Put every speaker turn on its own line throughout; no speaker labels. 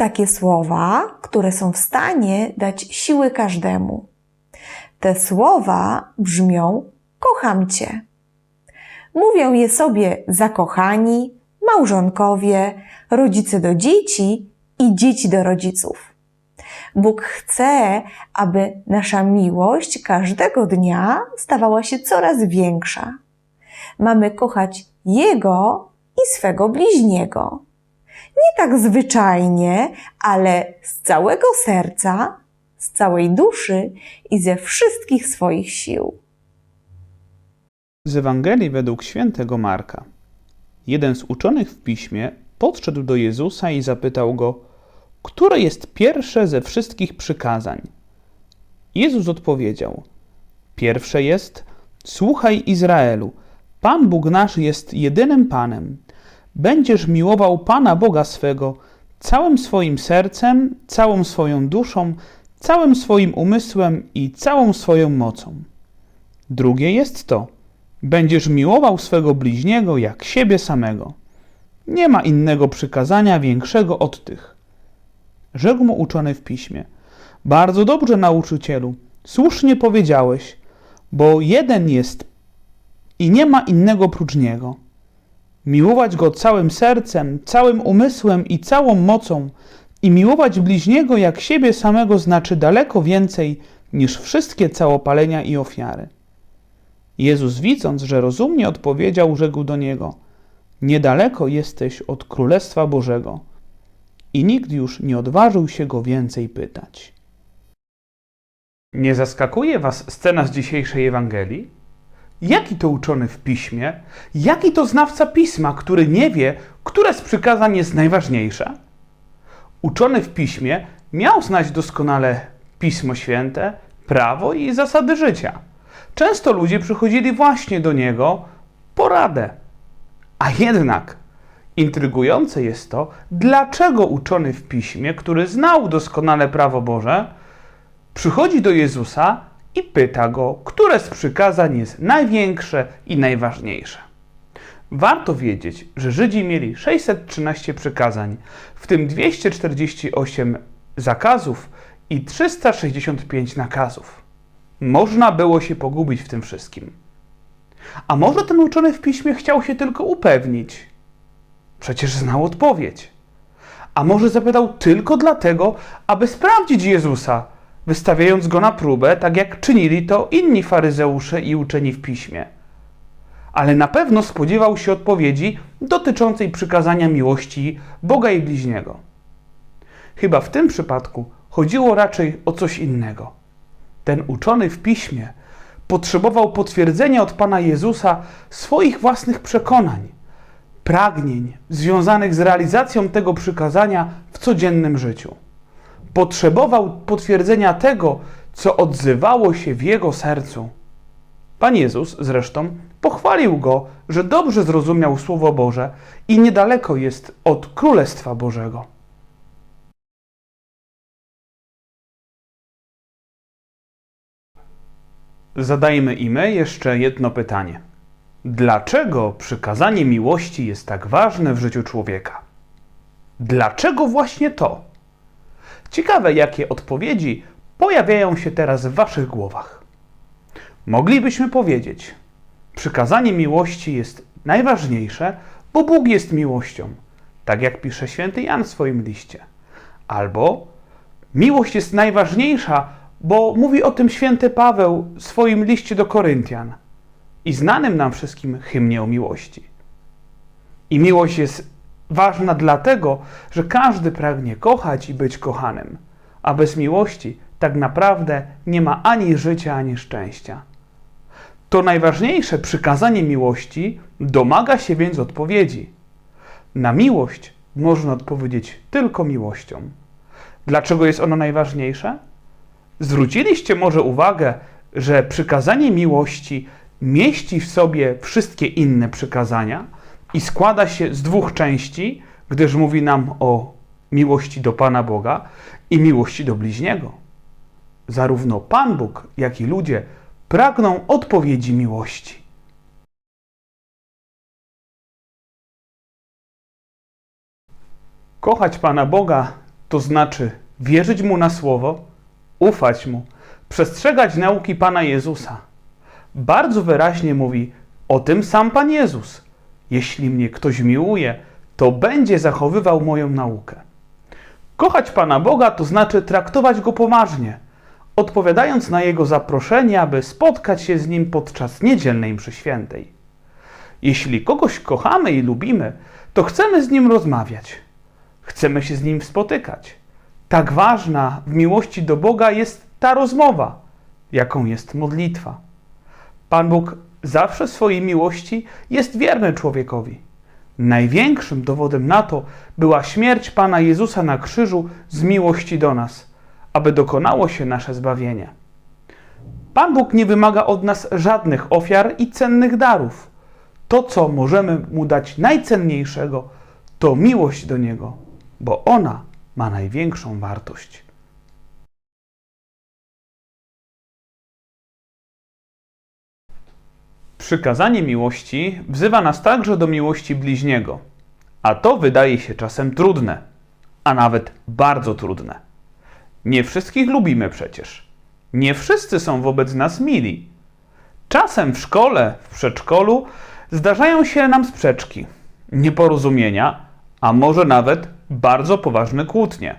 takie słowa, które są w stanie dać siły każdemu. Te słowa brzmią: Kocham Cię. Mówią je sobie zakochani, małżonkowie, rodzice do dzieci i dzieci do rodziców. Bóg chce, aby nasza miłość każdego dnia stawała się coraz większa. Mamy kochać Jego i swego bliźniego. Nie tak zwyczajnie, ale z całego serca, z całej duszy i ze wszystkich swoich sił.
Z Ewangelii według świętego Marka. Jeden z uczonych w piśmie podszedł do Jezusa i zapytał go, które jest pierwsze ze wszystkich przykazań. Jezus odpowiedział: Pierwsze jest: Słuchaj Izraelu, Pan Bóg nasz jest jedynym Panem. Będziesz miłował Pana Boga swego całym swoim sercem, całą swoją duszą, całym swoim umysłem i całą swoją mocą. Drugie jest to: Będziesz miłował swego bliźniego jak siebie samego. Nie ma innego przykazania większego od tych. Rzekł mu uczony w piśmie: Bardzo dobrze, nauczycielu, słusznie powiedziałeś, bo jeden jest i nie ma innego prócz niego. Miłować go całym sercem, całym umysłem i całą mocą, i miłować bliźniego jak siebie samego znaczy daleko więcej niż wszystkie całopalenia i ofiary. Jezus, widząc, że rozumnie odpowiedział, rzekł do niego: Niedaleko jesteś od Królestwa Bożego. I nikt już nie odważył się go więcej pytać. Nie zaskakuje Was scena z dzisiejszej Ewangelii? Jaki to uczony w piśmie? Jaki to znawca pisma, który nie wie, które z przykazań jest najważniejsze? Uczony w piśmie miał znać doskonale Pismo Święte, prawo i zasady życia. Często ludzie przychodzili właśnie do niego po radę. A jednak intrygujące jest to, dlaczego uczony w piśmie, który znał doskonale prawo Boże, przychodzi do Jezusa i pyta go, które z przykazań jest największe i najważniejsze. Warto wiedzieć, że Żydzi mieli 613 przykazań, w tym 248 zakazów i 365 nakazów. Można było się pogubić w tym wszystkim. A może ten uczony w piśmie chciał się tylko upewnić? Przecież znał odpowiedź. A może zapytał tylko dlatego, aby sprawdzić Jezusa, wystawiając go na próbę, tak jak czynili to inni faryzeusze i uczeni w piśmie. Ale na pewno spodziewał się odpowiedzi dotyczącej przykazania miłości Boga i bliźniego. Chyba w tym przypadku chodziło raczej o coś innego. Ten uczony w piśmie potrzebował potwierdzenia od Pana Jezusa swoich własnych przekonań, pragnień związanych z realizacją tego przykazania w codziennym życiu potrzebował potwierdzenia tego, co odzywało się w jego sercu. Pan Jezus zresztą pochwalił go, że dobrze zrozumiał Słowo Boże i niedaleko jest od Królestwa Bożego. Zadajmy i my jeszcze jedno pytanie. Dlaczego przykazanie miłości jest tak ważne w życiu człowieka? Dlaczego właśnie to? Ciekawe, jakie odpowiedzi pojawiają się teraz w Waszych głowach. Moglibyśmy powiedzieć: Przykazanie miłości jest najważniejsze, bo Bóg jest miłością, tak jak pisze święty Jan w swoim liście. Albo miłość jest najważniejsza, bo mówi o tym święty Paweł w swoim liście do Koryntian i znanym nam wszystkim hymnie o miłości. I miłość jest ważna dlatego, że każdy pragnie kochać i być kochanym, a bez miłości tak naprawdę nie ma ani życia, ani szczęścia. To najważniejsze przykazanie miłości domaga się więc odpowiedzi. Na miłość można odpowiedzieć tylko miłością. Dlaczego jest ono najważniejsze? Zwróciliście może uwagę, że przykazanie miłości mieści w sobie wszystkie inne przykazania i składa się z dwóch części, gdyż mówi nam o miłości do Pana Boga i miłości do bliźniego. Zarówno Pan Bóg, jak i ludzie pragną odpowiedzi miłości. Kochać Pana Boga to znaczy wierzyć Mu na słowo, ufać Mu, przestrzegać nauki Pana Jezusa. Bardzo wyraźnie mówi o tym sam Pan Jezus. Jeśli mnie ktoś miłuje, to będzie zachowywał moją naukę. Kochać Pana Boga to znaczy traktować Go poważnie, odpowiadając na Jego zaproszenie, aby spotkać się z Nim podczas niedzielnej mszy świętej. Jeśli kogoś kochamy i lubimy, to chcemy z Nim rozmawiać. Chcemy się z Nim spotykać. Tak ważna w miłości do Boga jest ta rozmowa, jaką jest modlitwa. Pan Bóg zawsze swojej miłości jest wierny człowiekowi. Największym dowodem na to była śmierć Pana Jezusa na krzyżu z miłości do nas, aby dokonało się nasze zbawienie. Pan Bóg nie wymaga od nas żadnych ofiar i cennych darów. To, co możemy Mu dać najcenniejszego, to miłość do Niego, bo ona ma największą wartość. Przykazanie miłości wzywa nas także do miłości bliźniego, a to wydaje się czasem trudne, a nawet bardzo trudne. Nie wszystkich lubimy przecież. Nie wszyscy są wobec nas mili. Czasem w szkole, w przedszkolu zdarzają się nam sprzeczki, nieporozumienia, a może nawet bardzo poważne kłótnie.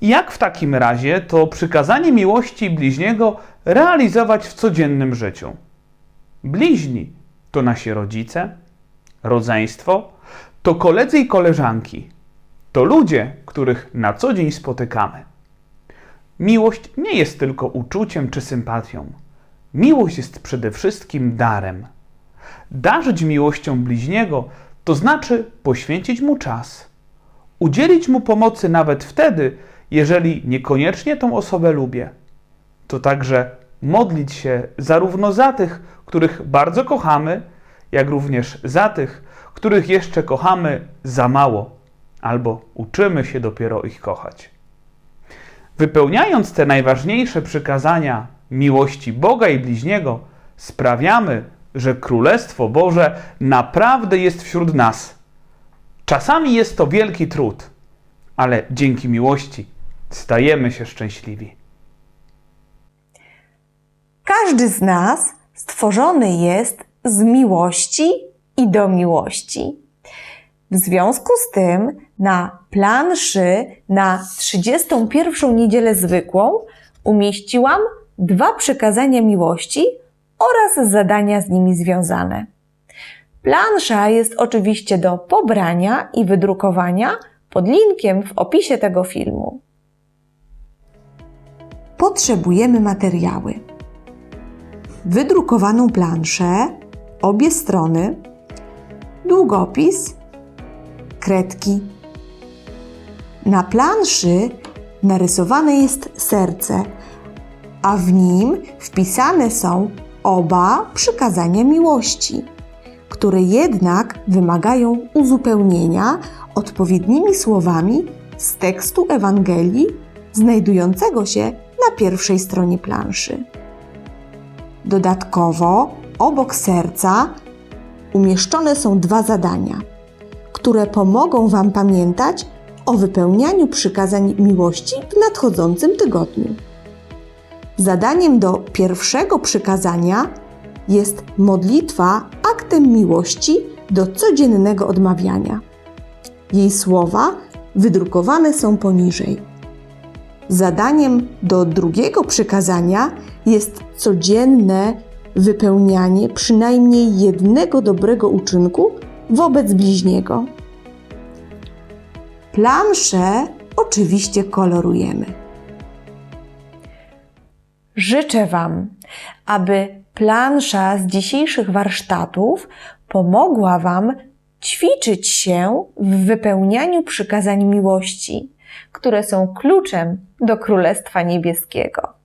Jak w takim razie to przykazanie miłości bliźniego realizować w codziennym życiu? Bliźni to nasi rodzice, rodzeństwo, to koledzy i koleżanki, to ludzie, których na co dzień spotykamy. Miłość nie jest tylko uczuciem czy sympatią. Miłość jest przede wszystkim darem. Darzyć miłością bliźniego to znaczy poświęcić mu czas, udzielić mu pomocy nawet wtedy, jeżeli niekoniecznie tą osobę lubię. To także modlić się zarówno za tych, których bardzo kochamy, jak również za tych, których jeszcze kochamy za mało, albo uczymy się dopiero ich kochać. Wypełniając te najważniejsze przykazania miłości Boga i bliźniego, sprawiamy, że Królestwo Boże naprawdę jest wśród nas. Czasami jest to wielki trud, ale dzięki miłości stajemy się szczęśliwi.
Każdy z nas stworzony jest z miłości i do miłości. W związku z tym na planszy na 31 niedzielę zwykłą umieściłam dwa przykazania miłości oraz zadania z nimi związane. Plansza jest oczywiście do pobrania i wydrukowania pod linkiem w opisie tego filmu. Potrzebujemy materiały wydrukowaną planszę, obie strony, długopis, kredki. Na planszy narysowane jest serce, a w nim wpisane są oba przykazania miłości, które jednak wymagają uzupełnienia odpowiednimi słowami z tekstu Ewangelii znajdującego się na pierwszej stronie planszy. Dodatkowo obok serca umieszczone są dwa zadania, które pomogą Wam pamiętać o wypełnianiu przykazań miłości w nadchodzącym tygodniu. Zadaniem do pierwszego przykazania jest modlitwa aktem miłości do codziennego odmawiania. Jej słowa wydrukowane są poniżej. Zadaniem do drugiego przykazania jest codzienne wypełnianie przynajmniej jednego dobrego uczynku wobec bliźniego. Plansze oczywiście kolorujemy. Życzę Wam, aby plansza z dzisiejszych warsztatów pomogła Wam ćwiczyć się w wypełnianiu przykazań miłości, które są kluczem do Królestwa Niebieskiego.